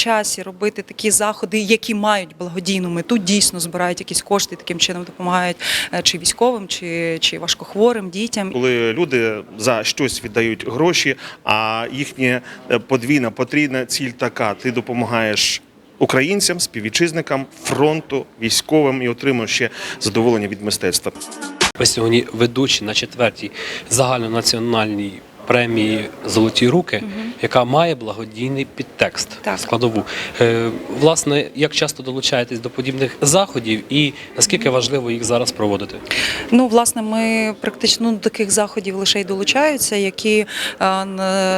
часі робити такі заходи, які мають благодійну мету, дійсно збирають якісь кошти, таким чином допомагають е, чи військовим, чи, чи важкохворим дітям. коли люди за щось віддають гроші, а їхня е, подвійна потрійна ціль така: ти допомагаєш. Українцям, співвітчизникам, фронту, військовим і отримуєш ще задоволення від мистецтва. Ви сьогодні ведучі на четвертій загальнонаціональній премії Золоті руки, яка має благодійний підтекст Так. складову. Е, власне, як часто долучаєтесь до подібних заходів, і наскільки важливо їх зараз проводити? Ну, власне, ми практично до таких заходів лише й долучаються, які е,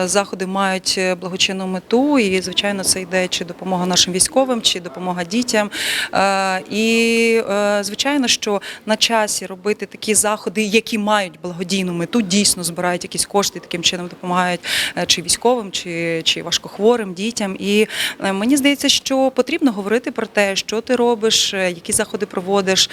заходи мають благочинну мету. І, звичайно, це йде чи допомога нашим військовим, чи допомога дітям. Е, І, е, звичайно, що на часі робити такі заходи, які мають благодійну мету, дійсно збирають якісь кошти, таким чином допомагають е, чи військовим, чи, чи важкохворим дітям. І е, мені здається, що потрібно говорити про те, що ти робиш, е, які заходи проводиш,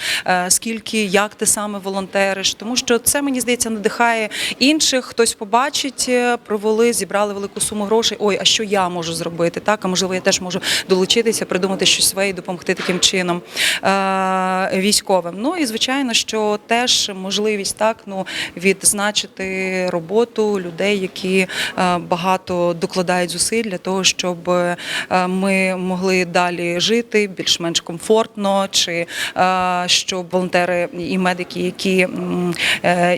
скільки, як ти саме волонтериш. Тому що це мені здається надихає інших. Хтось побачить, провели, зібрали велику суму грошей. Ой, а що я можу зробити? Так, а можливо, я теж можу долучитися, придумати щось своє і допомогти таким чином військовим. Ну і звичайно, що теж можливість так ну відзначити роботу людей, які е, багато докладають зусиль для того, щоб е, ми могли далі жити більш-менш комфортно, чи е, щоб волонтери і медики, які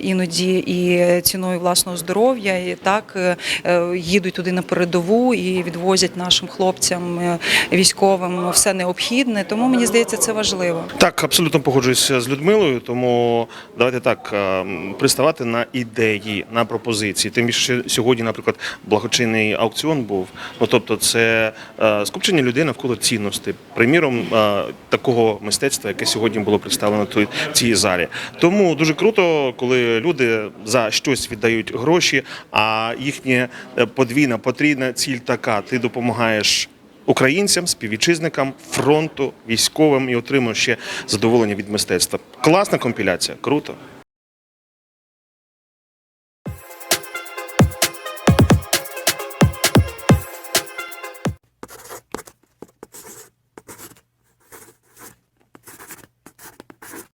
іноді і ціною власного здоров'я, і так їдуть туди на передову і відвозять нашим хлопцям військовим все необхідне. Тому мені здається, це важливо. Так, абсолютно погоджуюся з Людмилою, тому давайте так е, приставати на ідеї, на пропозиції. Тим більше сьогодні, наприклад, благочинний аукціон був. Ну тобто, це е, скупчення людей навколо цінностей, приміром е, такого мистецтва, яке сьогодні було представлено тут в цій залі. Тому дуже круто, коли люди за щось віддають гроші, а їхня е, подвійна потрійна ціль така: ти допомагаєш. Українцям, співвітчизникам, фронту, військовим і отримуєш ще задоволення від мистецтва. Класна компіляція, круто.